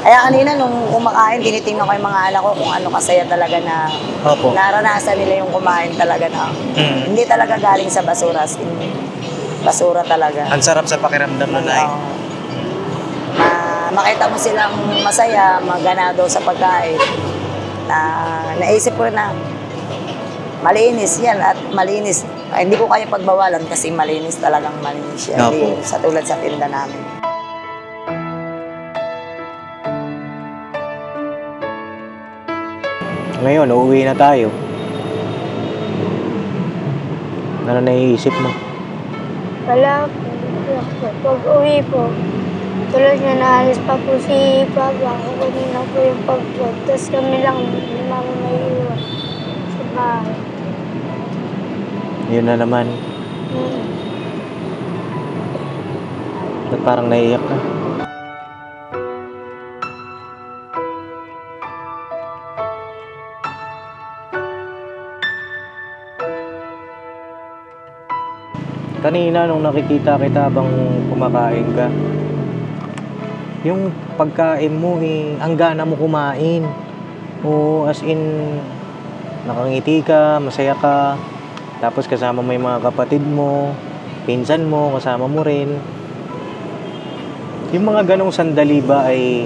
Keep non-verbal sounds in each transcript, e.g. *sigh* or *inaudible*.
Kaya kanina nung kumakain, tinitingnan ko yung mga anak ko kung ano kasaya talaga na Opo. naranasan nila yung kumain talaga na Mm. hindi talaga galing sa basura. as in, basura talaga. Ang sarap sa pakiramdam na nay. Oo. Ma makita mo silang masaya, maganado sa pagkain. Na naisip ko na malinis yan at malinis. Ay, hindi ko kaya pagbawalan kasi malinis talagang malinis yan. Opo. Hindi sa tulad sa tinda namin. Ngayon, uuwi na tayo. Ano naiisip mo? Wala po. Pag uwi po, tulad na naalis pa po si Papa, kukunin na po yung pag-vlog. Tapos kami lang, ni Mama may iwan sa bahay. Yun na naman. Hmm. Ba't parang naiiyak ka? Kanina nung nakikita kita habang kumakain ka, yung pagkain mo eh, ang gana mo kumain. O as in, nakangiti ka, masaya ka, tapos kasama mo yung mga kapatid mo, pinsan mo, kasama mo rin. Yung mga ganong sandali ba ay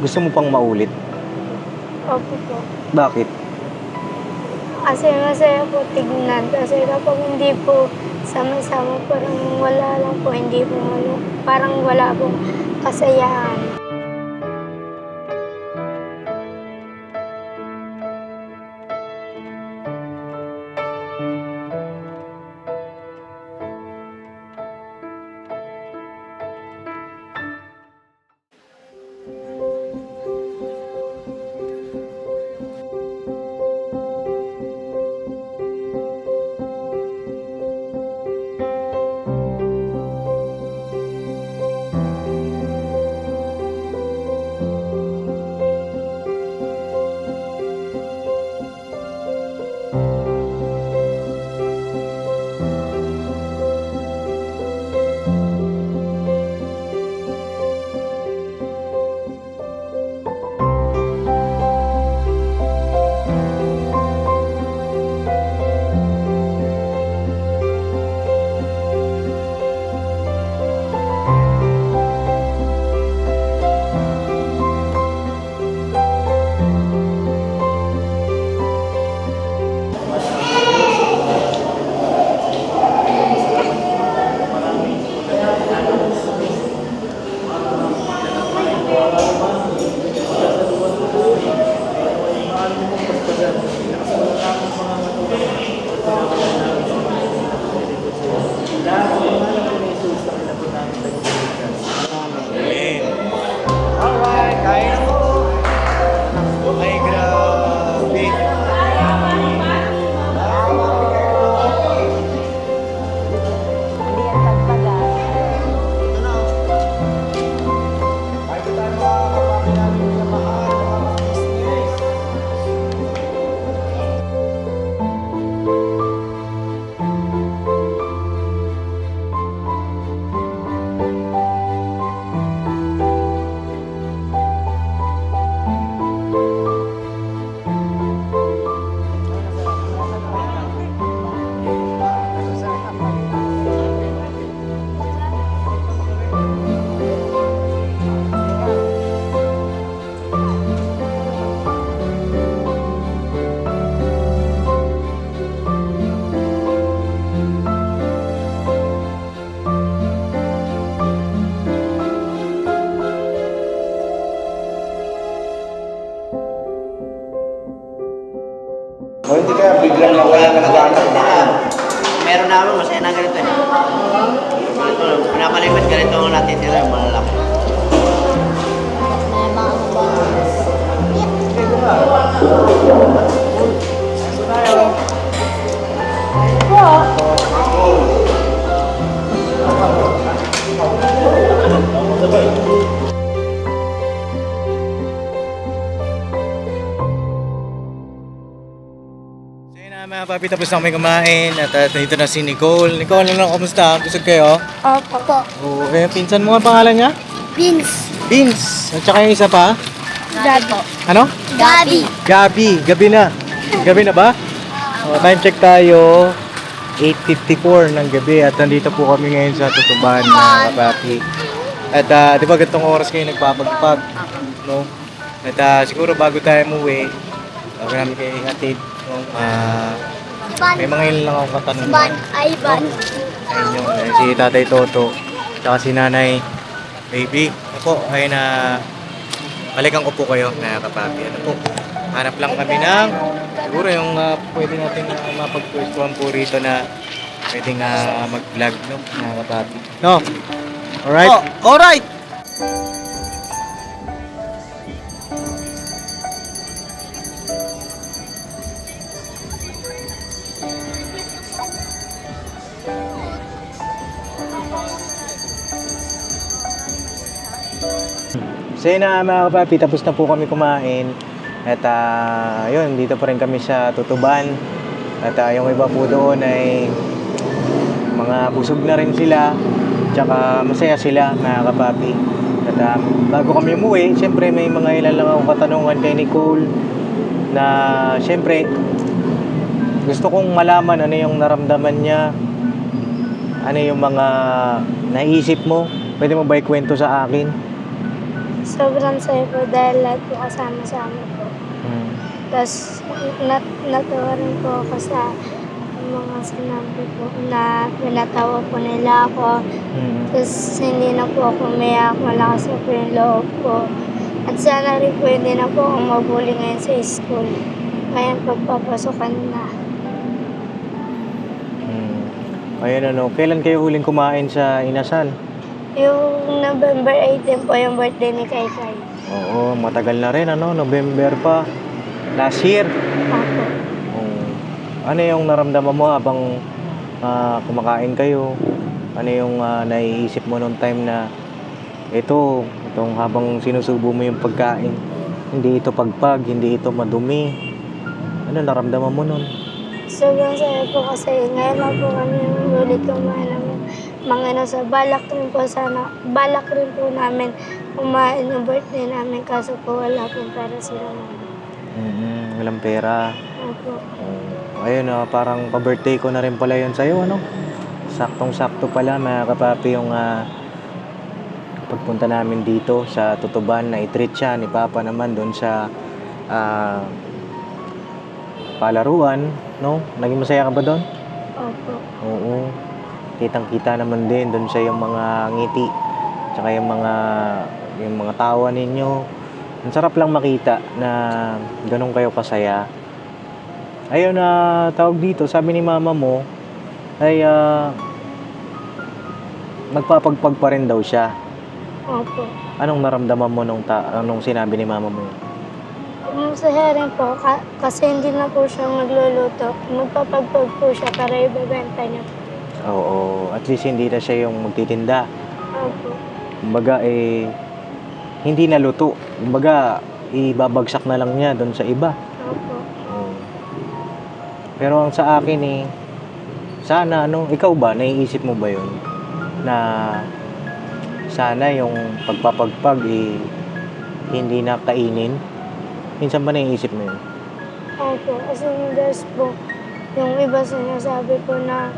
gusto mo pang maulit? Opo po. Bakit? Kasi masaya po tignan. Kasi kapag hindi po sama-sama, parang wala lang po, hindi po malo. Parang wala pong kasayahan. Mga papi, tapos na kami kumain at uh, dito na si Nicole. Nicole, ano, kamusta? Busog kayo? Opo po. Oo, kaya pinsan mo ang pangalan niya? Vince. Vince. At saka yung isa pa? Po. Ano? Gabi. Gabi. Gabi na. Gabi na ba? O, time check tayo. 8.54 ng gabi at nandito po kami ngayon sa Tutuban mga kapapi. At ah, di ba gantong oras kayo nagpapagpag? No? At ah, siguro bago tayo umuwi, bago namin kayo ihatid, no? Ah, may mga ilan lang akong katanungan. Ay, ban. Ayun yun, ayun si Tatay Toto, tsaka si Nanay Baby. Po, ayun na balikan ko po kayo na kapapi. Ano po, hanap lang kami ng siguro yung ah, pwede natin uh, mapagpwestuhan po rito na pwedeng uh, mag-vlog, no, mga kapapi. No? Alright? Oh, alright! So yun na mga kapapi, tapos na po kami kumain. At ah, yun, dito pa rin kami sa Tutuban. At ah, yung iba po doon ay mga busog na rin sila. Tsaka masaya sila mga kapapi. At ah, bago kami umuwi, siyempre may mga ilan lang akong katanungan kay Nicole na siyempre gusto kong malaman ano yung naramdaman niya ano yung mga naisip mo pwede mo ba ikwento sa akin Sobrang saya po dahil lahat po kasama sa amin po. Hmm. Tapos nat natuwa rin po ako sa mga sinabi po na pinatawa po nila ako. Hmm. Tapos hindi na po ako umiyak, malakas na po yung loob ko. At sana rin po hindi na po ako mabuli ngayon sa school. Ngayon pagpapasokan na. Hmm. Ayun ano, kailan kayo huling kumain sa Inasal? Yung November 18 po yung birthday ni Kai Kai. Oo, matagal na rin ano, November pa. Last year. Ako. Oo. Ano yung naramdaman mo habang ah, kumakain kayo? Ano yung ah, naiisip mo nung time na ito, itong habang sinusubo mo yung pagkain, hindi ito pagpag, hindi ito madumi. Ano naramdaman mo nun? Sobrang saya po kasi ngayon na po kami ulit kumain ng mga nasa balak rin po sana, balak rin po namin kumain ng birthday namin kaso po wala pong pera sila namin. mm walang pera. Opo. Oh, ayun, ah, parang pa-birthday ko na rin pala yun sa'yo, ano? Saktong-sakto pala, mga kapapi, yung ah, pagpunta namin dito sa Tutuban na i-treat siya ni Papa naman doon sa ah, palaruan, no? Naging masaya ka ba doon? Opo. Oo. Kitang-kita naman din doon sa yung mga ngiti, tsaka yung mga yung mga tawa ninyo. Ang sarap lang makita na ganun kayo kasaya. Ayun na tawag dito, sabi ni mama mo ay ah, magpapagpag pa rin daw siya. Opo. Anong naramdaman mo nung, ta- anong sinabi ni mama mo? yun? Masaya rin po ka- kasi hindi na po siya magluluto. Magpapagpag po siya para ibebenta niya. Oo, at least hindi na siya yung magtitinda. Opo. Kumbaga eh hindi na luto. Kumbaga ibabagsak na lang niya doon sa iba. Opo. Oo. Pero ang sa akin eh sana ano, ikaw ba naiisip mo ba 'yon na sana yung pagpapagpag eh hindi na kainin? Minsan ba naiisip mo 'yun? Opo. Kasi madalas po, yung iba sinasabi po na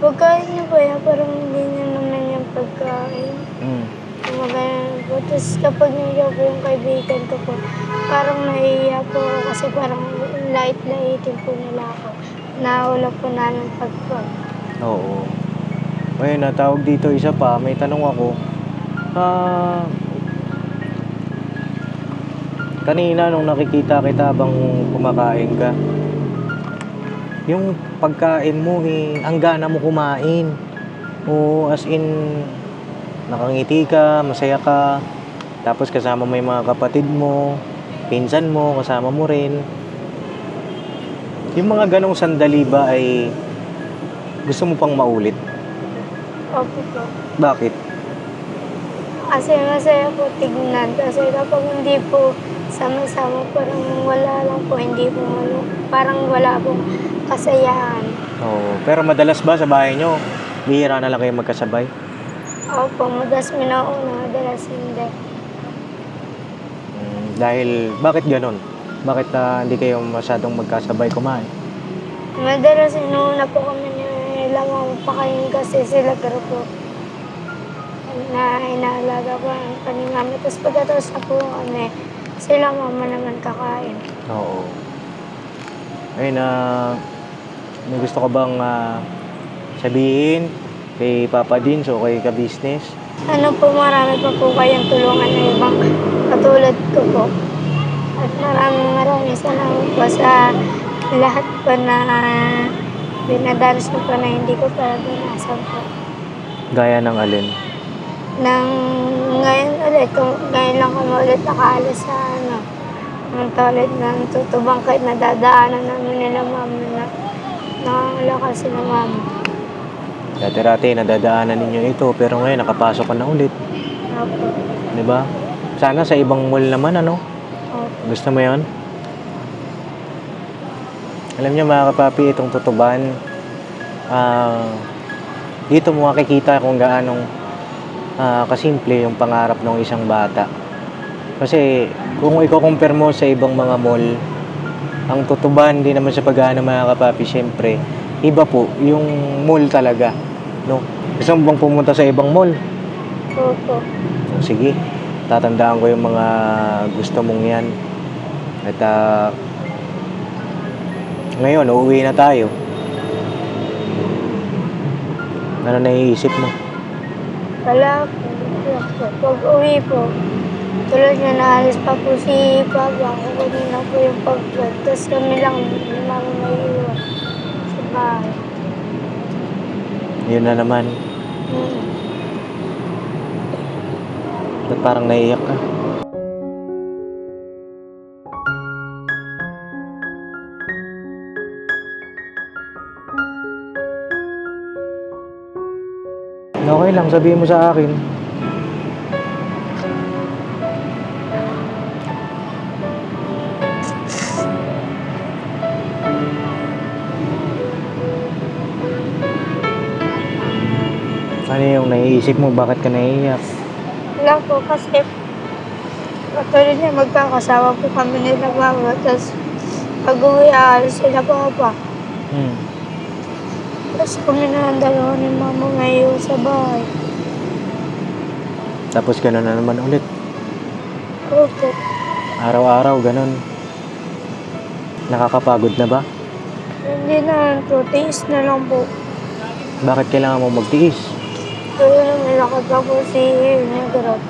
pagkain niyo po yan, parang hindi niyo naman yung pagkain. Mm. Mga ganun po. Tapos kapag nandiyan po yung kaibigan ko po, parang nahihiya po ako kasi parang light-lightin po nila ako. Nahula po namin pagpag. Oo. Ayun na, tawag dito isa pa, may tanong ako. Ah, kanina nung nakikita kita habang kumakain ka, yung pagkain mo eh, ang gana mo kumain. Oo, as in, nakangiti ka, masaya ka, tapos kasama mo yung mga kapatid mo, pinsan mo, kasama mo rin. Yung mga ganong sandali ba ay gusto mo pang maulit? Opo po. Bakit? Kasi masaya po tignan. Kasi kapag hindi po sama-sama, parang wala lang po. Hindi po ano, parang wala pong kasayahan. Oo. Pero madalas ba sa bahay nyo, bihira na lang kayo magkasabay? Opo, madalas minauna, madalas hindi. Mm, dahil, bakit ganon? Bakit ah, hindi kayo masyadong magkasabay kumain? Madalas inuuna po kami ni Lamang pakain kasi sila pero po na inaalaga ko ang kanyang mama. Tapos pagkatapos na po kami, sila mama naman kakain. Oo. Ayun na, may gusto ka bang ah, sabihin kay Papa Dins o kay ka-business? Ano po, marami pa po kayong tulungan na ibang katulad ko po. At maraming maraming salamat po sa lahat po na binadanas ko po na hindi ko pa binasa po. Gaya ng alin? Nang ngayon ulit, kung ngayon lang kami ulit nakaalis sa ano, ang toilet ng tutubang kahit nadadaanan namin nila mama na nakakalakas sila mama. Dati-dati nadadaanan ninyo ito pero ngayon nakapasok ka na ulit. Opo. Di ba? Sana sa ibang mall naman ano? Opo. Gusto mo yon? Alam niyo mga kapapi, itong tutuban, ah, dito mo makikita kung gaanong ah, kasimple yung pangarap ng isang bata. Kasi kung i-compare mo sa ibang mga mall, ang tutuban, di naman sa pagano mga kapapi, syempre, iba po, yung mall talaga. No? Gusto mo bang pumunta sa ibang mall? Opo. Sige, tatandaan ko yung mga gusto mong yan. At ah, ngayon, uuwi na tayo. Ano naiisip mo? Wala po. Wala po. Tulad niya naalis pa po si Papa. Ako kanina po yung pag-vlog. Tapos kami lang, Mama may iwan sa bahay. Yun na naman. Hmm. Ba't parang naiiyak ka? Okay lang, sabihin mo sa akin. Ano yung naiisip mo? Bakit ka naiiyak? Wala po kasi Patuloy niya magkakasama po kami nila mama. Tapos pag uwi, aalis sila papa. Hmm. Tapos kami na ang dalawa ni mama ngayon sa bahay. Tapos gano'n na naman ulit. Opo. Araw-araw, ganun. Nakakapagod na ba? Hindi na po. Tiis na lang po. Bakit kailangan mo magtiis? Tuloy na may lakad pa po si Negro.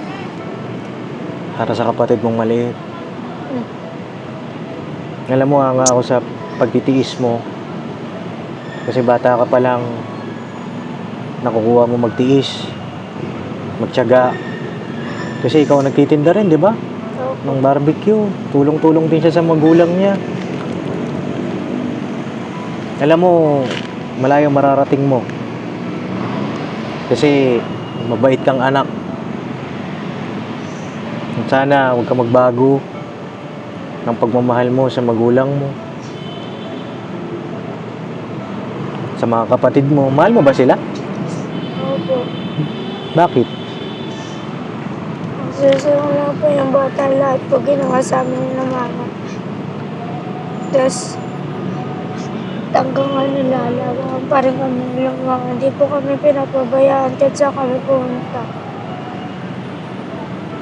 Para sa kapatid mong maliit. Hmm. Alam mo, nga ako sa pagtitiis mo. Kasi bata ka pa lang, nakukuha mo magtiis, magtiyaga. Kasi ikaw nagtitinda rin, di ba? Opo. Ng barbecue. Tulong-tulong din siya sa magulang niya. Alam mo, malayong mararating mo. Kasi mabait kang anak. Sana huwag ka magbago ng pagmamahal mo sa magulang mo. Sa mga kapatid mo. Mahal mo ba sila? Opo. Bakit? Susunod lang po yung bata lahat po ginawa sa amin ng mama. Tapos, hanggang ano lalagaan pa rin kami nilang mga. Hindi po kami pinapabayaan kahit saan kami pumunta.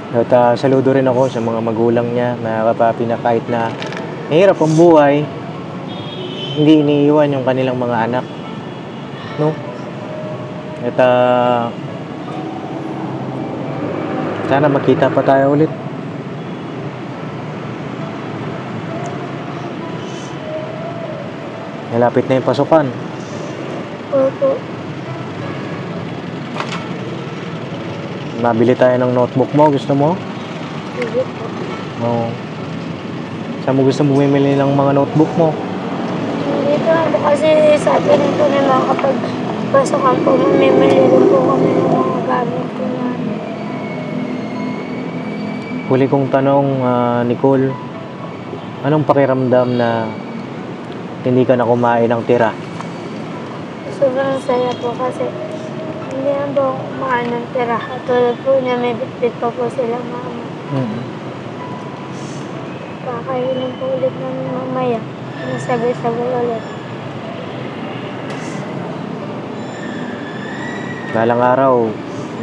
At ah, saludo rin ako sa mga magulang niya, mga kapapi na kahit na mahirap ang buhay, hindi iniiwan yung kanilang mga anak. No? At ah, sana makita pa tayo ulit. Malapit na yung pasukan. Opo. Nabili tayo ng notebook mo. Gusto mo? Sige po. Oo. Saan mo gusto bumimili ng mga notebook mo? Hindi po kasi sabi rin po mga kapag pasokan po, mamimili rin po kami ng mga gamit po namin. Huli kong tanong, ah, Nicole, anong pakiramdam na hindi ka na kumain ng tira? Sobrang saya po kasi Hindi na po ako kumain ng tira. Tulad po niya, may bitbit pa po sila mama. Mm. Kakainin po ulit namin mamaya. Nasabay-sabay ulit. Balang araw,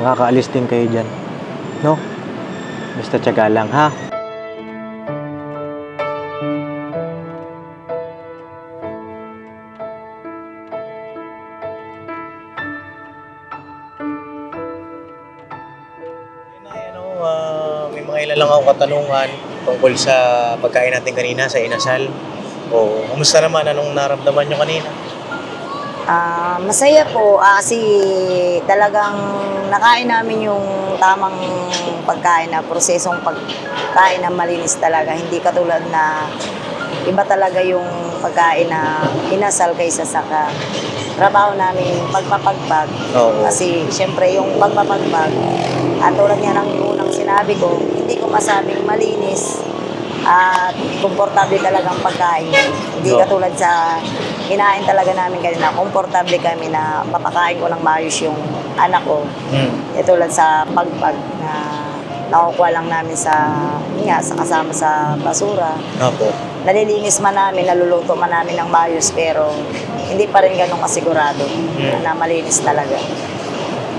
makakaalis din kayo dyan. No? Basta tiyaga lang, ha? Ilan lang akong katanungan tungkol sa pagkain natin kanina sa inasal. O, kumusta naman? Anong naramdaman nyo kanina? Ah, masaya po ah, kasi talagang nakain namin yung tamang pagkain na prosesong pagkain na malinis talaga. Hindi katulad na iba talaga yung pagkain na inasal kaysa sa ka trabaho namin pagpapagpag. Oo. Kasi syempre yung pagpapagpag, at tulad nga ng unang sinabi ko, hindi ko masabing malinis at komportable talagang pagkain. Hindi Oo. katulad sa kinain talaga namin kanina, komportable kami na mapakain ko ng maayos yung anak ko. Mm. E tulad sa pagpag na nakukuha lang namin sa, nga, sa kasama sa basura. Opo. Nalilinis man namin, naluluto man namin ng maayos, pero hindi pa rin ganun kasigurado Mm. na malinis talaga.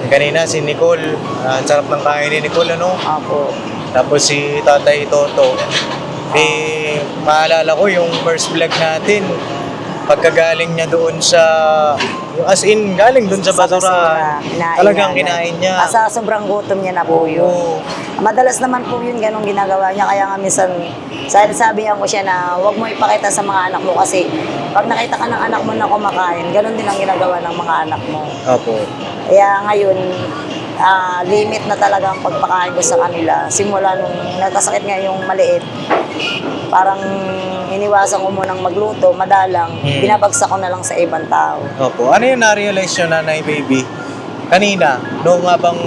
Kanina si Nicole, ang sarap ng kain ni Nicole, ano? Opo. Tapos si Tatay Toto. Eh, maalala ko yung first vlog natin, pagkagaling niya doon sa, as in, galing doon sa basura. Talagang kinain niya. Ah, sa sobrang gutom niya na po yun. Oo. Madalas naman po yun ganong ginagawa niya. Kaya nga minsan, sabi, sabihan ko siya na huwag mo ipakita sa mga anak mo kasi pag nakita ka ng anak mo na kumakain, ganon din ang ginagawa ng mga anak mo. Opo. Kaya ngayon, ah, limit na talaga ang pagpakain ko sa kanila. Simula nung nagkasakit nga yung maliit, parang iniwasan ko munang magluto, madalang, Hmm. binabagsak ko na lang sa ibang tao. Opo. Ano yung na-realize nyo, Nanay Baby? Kanina, noong habang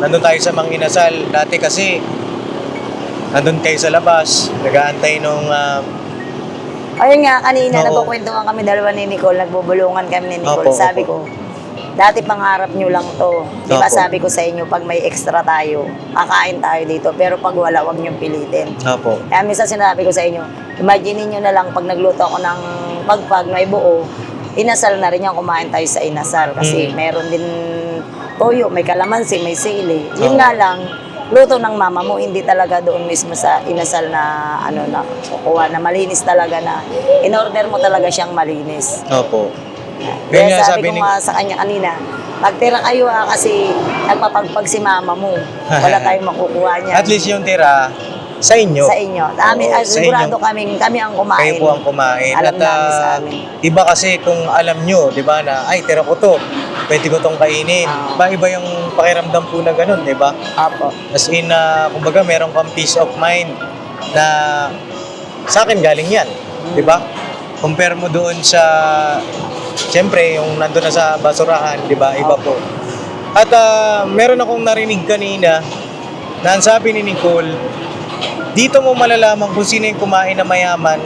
nandun tayo sa mga inasal, dati kasi, nandun kayo sa labas, nag-aantay nung ah, Ayun nga, kanina Oo. nagkukwentuhan kami dalawa ni Nicole, nagbubulungan kami ni Nicole. Opo, sabi opo. ko, dati pangarap nyo lang to. Di ba Opo. sabi ko sa inyo, pag may extra tayo, kakain tayo dito. Pero pag wala, wag nyo pilitin. Opo. Kaya minsan sinabi ko sa inyo, imagine niyo na lang pag nagluto ako ng pagpag may buo, inasal na rin yan, kumain tayo sa inasal. Kasi Mm. meron din toyo, may kalamansi, may sili. Oo. Yun nga lang, luto ng mama mo, hindi talaga doon mismo sa inasal na ano na kukuha na malinis talaga na in-order mo talaga siyang malinis. Opo. Kaya nga, sabi, sabi ko ni- nga sa kanya kanina, magtira kayo ah, kasi nagpapagpag si mama mo. Wala *laughs* tayong makukuha niya. At least yung tira, sa inyo. Sa inyo. Amin, Oo, ah, sa sigurado inyo. kaming, kami ang kumain. Kayo po ang kumain. Alam At namin sa amin. iba kasi kung alam nyo, di ba, na ay, tira ko to, pwede ko tong kainin. Ah. Ba, iba yung pakiramdam po na ganun, di ba? Apo. As in, ah, kumbaga, meron kang peace of mind na sa akin galing yan, di ba? Compare mo doon sa, siyempre, yung nandun na sa basurahan, di ba? Iba po. At ah, meron akong narinig kanina na ang sabi ni Nicole, dito mo malalaman kung sino yung kumain na mayaman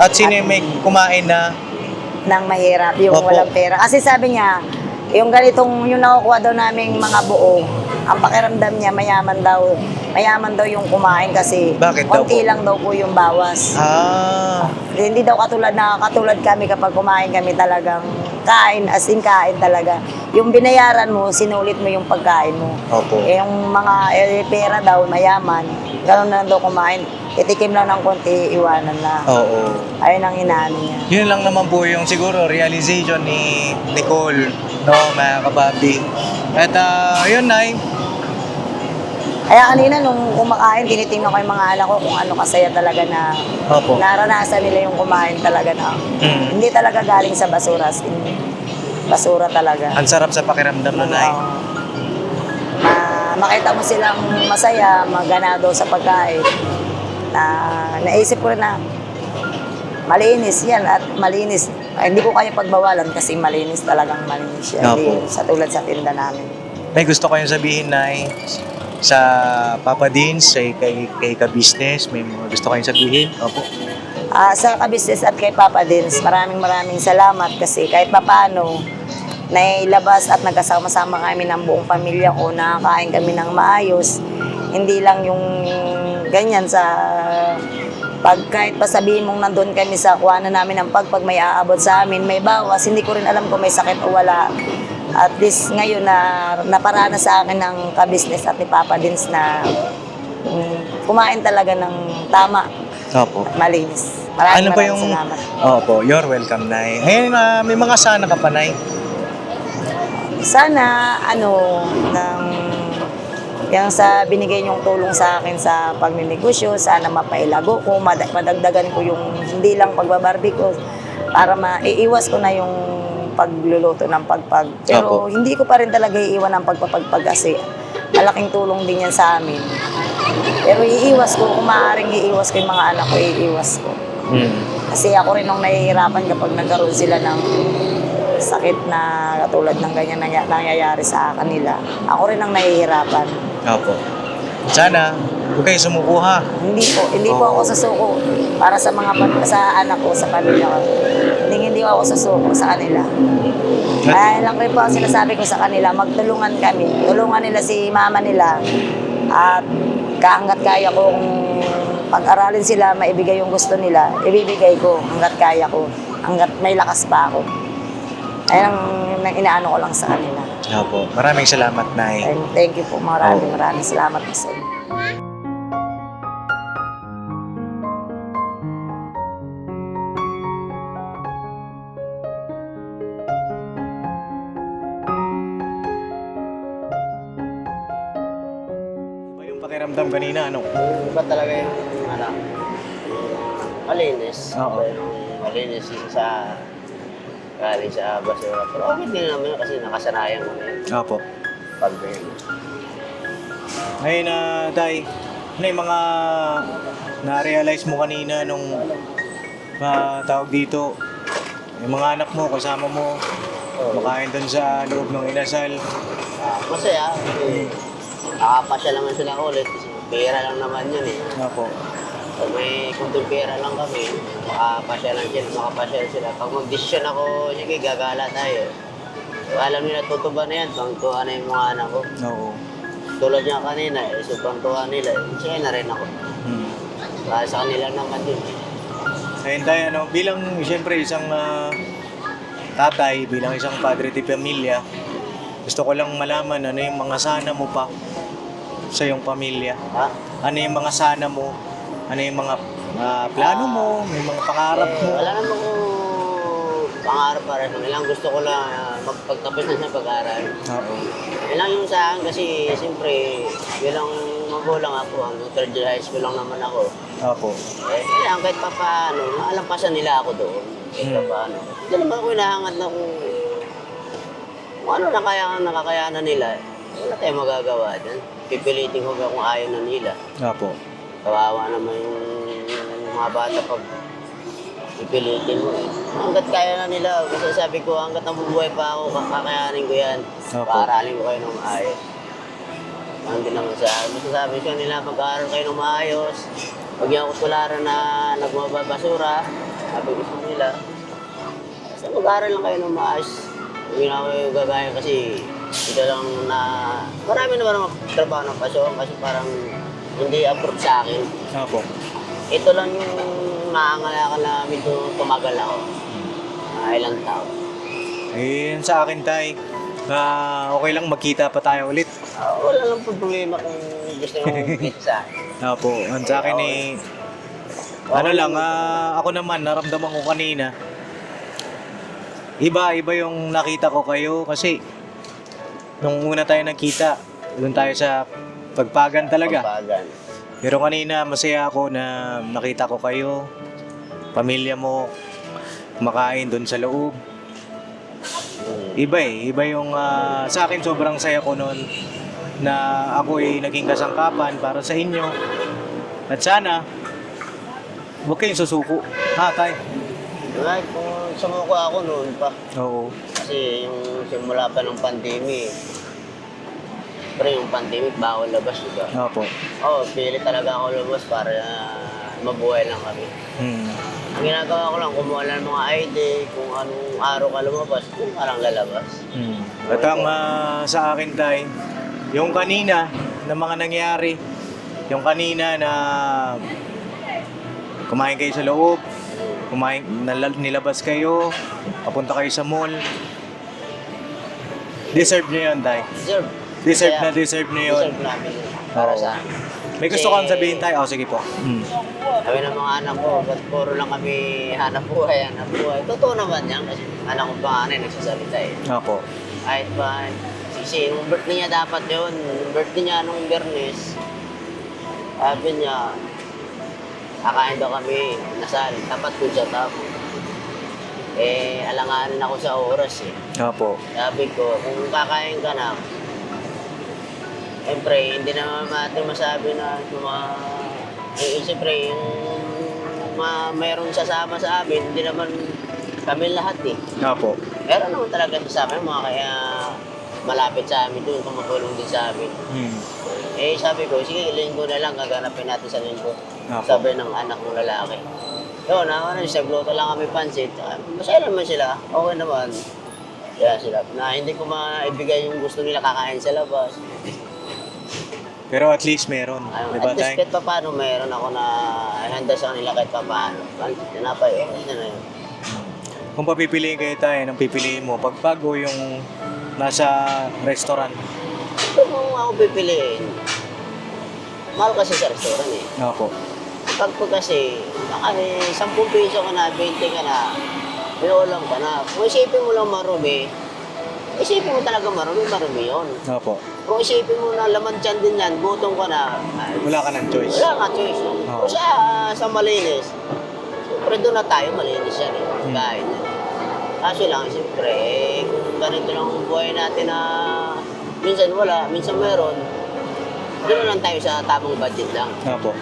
at sino yung may kumain na Nang mahirap, yung Opo. walang pera. Kasi sabi niya, yung ganitong, yung nakukuha daw naming mga buo, ang pakiramdam niya, mayaman daw. Mayaman daw yung kumain kasi Bakit daw konti po? lang daw po yung bawas. ah, Hindi daw katulad na katulad kami kapag kumain kami talagang kain, as in kain talaga. Yung binayaran mo, sinulit mo yung pagkain mo. opo. Eh, yung mga eh, pera daw, mayaman, gano'n na daw kumain. Itikim lang ng konti, iwanan na. Oo. Ayun ang inaano niya. Yun lang naman po yung siguro realization ni Nicole, no, mga kababi. At ah, yun, Nay. Kaya kanina nung kumakain, tinitingnan ko yung mga anak ko kung ano kasaya talaga na Opo. naranasan nila yung kumain talaga na Mm. hindi talaga galing sa basura. as in, basura talaga. Ang sarap sa pakiramdam no, Nay. Oo. na makita mo silang masaya, maganado sa pagkain. Na naisip ko rin na malinis yan at malinis. Ay, hindi ko kaya pagbawalan kasi malinis talagang malinis yan. Opo. Hindi sa tulad sa tinda namin. Nay, gusto ko yung sabihin, Nay, sa Papa Dins, sa kay, kay ka-business, may mga gusto kayong sabihin? Opo. Ah, sa kabisnes at kay Papa Dins, maraming maraming salamat kasi kahit papaano, nailabas at nagkasama-sama kami ng buong pamilya ko, nakakain kami ng maayos. Hindi lang yung ganyan sa pag kahit pa sabihin mong nandun kami sa kuhanan namin ng pag, pag may aabot sa amin, may bawas, hindi ko rin alam kung may sakit o wala. At least ngayon na naparana sa akin ng kabisnes at ni Papa Dins na mm, kumain talaga ng tama Opo. at malinis. Maraming ano pa maraming yung... salamat. Opo, you're welcome, Nay. Ngayon, ah, may mga sana ka pa, Nay. Sana, ano, ng, yung sa binigay niyong tulong sa akin sa pagninegosyo, sana mapailago ko, mad- madagdagan ko yung hindi lang pagbabarbie ko para maiiwas ko na yung pagluluto ng pagpag. Pero Opo. hindi ko pa rin talaga iiwan ang pagpapagpag kasi malaking tulong din yan sa amin. Pero iiwas ko, kung maaaring iiwas ko yung mga anak ko, iiwas ko. Hmm. Kasi ako rin nung nahihirapan kapag nagkaroon sila ng sakit na katulad ng ganyan nangya- nangyayari sa kanila. Ako rin ang nahihirapan. Opo. Sana, huwag kayo sumuko, ha? Hindi po, hindi po ako susuko para sa mga pan- sa anak ko, sa pamilya ko. Hindi ako susuko sa kanila. Kaya lang rin po ang sinasabi ko sa kanila, magtulungan kami. Tulungan nila si mama nila at kahanggat kaya kong pag-aralin sila, maibigay yung gusto nila, ibibigay ko hanggat kaya ko, hanggat may lakas pa ako. Ayun ang, ang inaano ko lang sa kanila. Opo. Maraming salamat, Nay. And thank you po, maraming maraming salamat po sa inyo. Pakiramdam kanina, ano? Iba talaga yung ano, malinis. Oo. Malinis yung sa galing sa basura. Pero okay din naman yun kasi nakasanayan ko na yun. Opo. Pag Ngayon na, Tay, ano yung mga na-realize mo kanina nung ah, tawag dito, yung mga anak mo, kasama mo, makain doon sa loob ng inasal. Ah, masaya nakapasya naman sila ulit kasi pera lang naman yun eh. Opo. Pag may kunting pera lang kami, makapasya lang sila, makapasya sila. Pag mag-desisyon ako, sige, gagala tayo. So, alam nila, tutuba na yan, pangtuwa na yung mga anak ko. Oo. Tulad niya kanina, eh, sobrang tuwa nila. Eh. Sige na rin ako. Hmm. Para sa kanila naman yun. eh. Ayun tayo, ano, bilang siyempre isang ah, tatay, bilang isang padre de pamilya, gusto ko lang malaman ano yung mga sana mo pa sa iyong pamilya. Ha? Ano yung mga sana mo? Ano yung mga ah, plano mo? May mga pangarap Eh, mo? wala naman ko pangarap para sa kanila. Gusto ko lang magpagtapos na sa pag-aaral. Oo. Yan lang yung sa akin kasi siyempre bilang magulang ako, hanggang third year high school lang naman ako. Opo. Eh, kailangan kahit pa paano, maalampasan nila ako doon. Kahit pa Hmm. paano. Hindi naman ako hinahangat na kung, kung ano na kaya nakakayanan nila. Wala tayong magagawa dyan. Pipilitin ko kung ayaw na nila. Opo. Kawawa naman yung mga bata pag pipilitin mo eh. Hanggat kaya na nila, kasi sabi ko, hanggat nabubuhay pa ako, kakayanin ko yan. Opo. Paaralin ko kayo ng maayos. Ang din naman sa akin. Basta sabi ko nila, mag-aaral kayo ng maayos. Niyo ako tularan na nagmababasura. Sabi ko sa nila. Basta mag-aaral lang kayo ng maayos. Huwag na ako yung gagaya kasi ito lang na... Marami naman naman trabaho ng pasyon kasi parang hindi approve sa akin. Opo. Ito lang yung naangalakan namin to tumagal ako. Uh, ilang taon. Ayun sa akin, tay. Ah, okay lang magkita pa tayo ulit. Ah, wala lang problema kung gusto nyo *laughs* akin. Opo. Ang sa akin eh, ano lang, ah, ako naman, naramdaman ko kanina, iba, iba yung nakita ko kayo kasi nung una tayo nagkita, doon tayo sa pagpagan talaga. Pagpagan. Pero kanina, masaya ako na nakita ko kayo, pamilya mo, kumakain doon sa loob. Iba eh, iba yung ah, sa akin sobrang saya ko noon na ako ay naging kasangkapan para sa inyo. At sana, huwag kayong susuko. Ha, tay? Right, kung sumuko ako noon pa. Oo. Kasi yung simula pa ng pandemic, pero yung pandemic, bawal labas, di ba? Opo. Oo, oh, pili talaga ako lumabas para ah, mabuhay lang kami. Hmm. Ang ginagawa ko lang, kumuha lang ng mga ID, kung anong araw ka lumabas, kung parang lalabas. Hmm. At ang ah, sa akin tay, yung kanina na mga nangyari, yung kanina na kumain kayo sa loob, kumain, nalal- nilabas kayo, papunta kayo sa mall, deserve nyo yun, tay. Deserve. Deserve Kaya, na deserve nyo yun. Deserve namin yun. Para Oo. sa. May gusto Kasi- kang sabihin tayo? Oh, sige po. Hmm. Kami ng mga anak ko, ba't puro lang kami hanap buhay, hanap buhay. Totoo naman yan kasi anak ko panganay nagsasalita eh. Opo. Kahit pa, kasi yung birthday niya dapat yun, yung birthday niya nung Bernes, sabi niya, kakain daw kami, nasal, dapat dun siya tap. Eh, alanganin ako sa oras eh. Opo. Sabi ko, kung kakain ka na, siyempre, hindi naman natin masabi na mga, eh, siyempre, yung ma, mayroong sasama sa amin, hindi naman kami lahat eh. Opo. Meron naman talaga sa amin, mga kaya malapit sa amin doon, tumutulong din sa amin. Hmm. Eh, sabi ko, sige, linggo na lang, gaganapin natin sa linggo. Opo. Sabi ng anak ng lalaki. Yun, ako na, nagluto lang kami pansit. Ah, Masaya naman sila, okay naman. Kaya sila, na hindi ko maibigay yung gusto nila kakain sa labas. Pero at least meron. Ayun, Diba at least kahit pa paano, meron ako na handa sa kanila kahit pa paano. Pansit, tinapay, okay na na yun. Kung papipiliin kayo tayo, anong pipiliin mo? Pagbago yung nasa restaurant. Ito kung ako pipiliin, mahal kasi sa restaurant eh. Opo. Pag po kasi, baka eh, 10 piso ka na, 20 ka na, binuulam ka na. Kung isipin mo lang marumi, isipin mo talaga marumi, marumi yun. Opo. Kung isipin mo na laman tiyan din yan, gutom ka na, ay, Wala ka ng choice. wala ka choice. Oo. Kung sa, sa malinis, siyempre doon na tayo, malinis yan eh, Hmm. kain yan. Kaso lang, siyempre, eh, kung ganito lang ang buhay natin na minsan wala, minsan meron, doon na lang tayo sa tamang budget lang. Opo.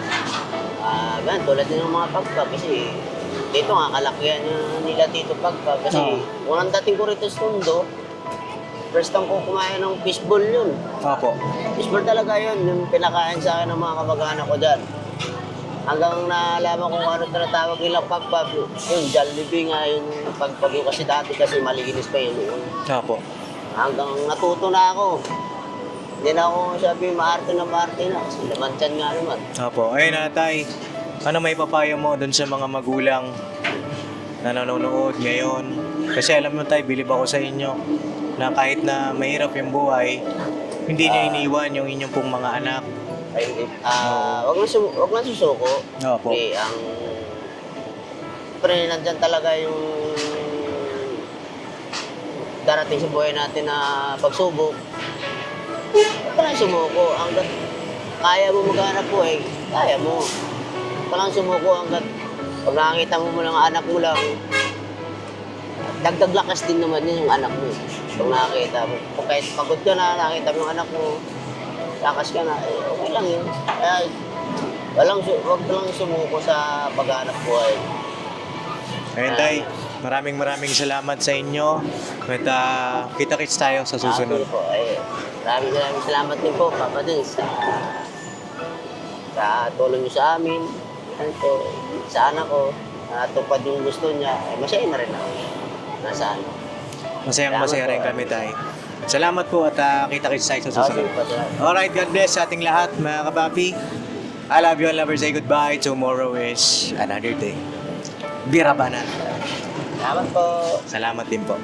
Ah, gan tulad din ng mga pagpag kasi dito nga kalakihan yung nila dito pagpag kasi Oo. unang dating ko rito sa Tondo, first time ko kumain ng fishball yun. Opo. Fishball talaga yun, yung pinakain sa akin ng mga kamag-anak ko dyan. Hanggang nalaman ko kung ano tinatawag nilang pagpag, yun, Jollibee nga yun, pagpag kasi dati kasi malinis pa yun. Opo. Hanggang natuto na ako. Hindi na ako sabi maarte na maarte na kasi laman tiyan nga naman. Opo. Ayun na tay, ano may papayo mo dun sa mga magulang na nanonood ngayon? Kasi alam mo tay, bilib ako sa inyo na kahit na mahirap yung buhay, hindi niyo iniwan yung inyong pong mga anak. Ay, ah, wag na sum- wag na susuko. Opo. Eh, ang pre nandyan talaga yung darating sa buhay natin na pagsubok. Lang sumuko. Hanggat kaya mo maghanap buhay, kaya mo. Lang sumuko hanggat pag nakakita mo mo lang ang anak mo lang, dagdag lakas din naman yun yung anak mo. Pag nakakita mo, pag kahit pagod ka na, nakakita mo yung anak mo, lakas ka na, eh, okay lang yun. Kaya, walang, wag lang sumuko sa paghanap buhay. Ayun tay, maraming maraming salamat sa inyo. At ah, kita-kits tayo sa susunod. Sabi po, ay, maraming maraming salamat din po, Papa din, sa, sa tulong niyo sa amin. Yan po, sa anak ko, natupad yung gusto niya, ay masaya na rin ako. Nasa ano. Masayang masaya rin kami tay. Salamat po at ah, kita-kits tayo sa Ah, sige susunod. Alright, God bless sa ating lahat mga kapapi. I love you and never say goodbye. Tomorrow is another day. Birabanan. Salamat po. Salamat din po.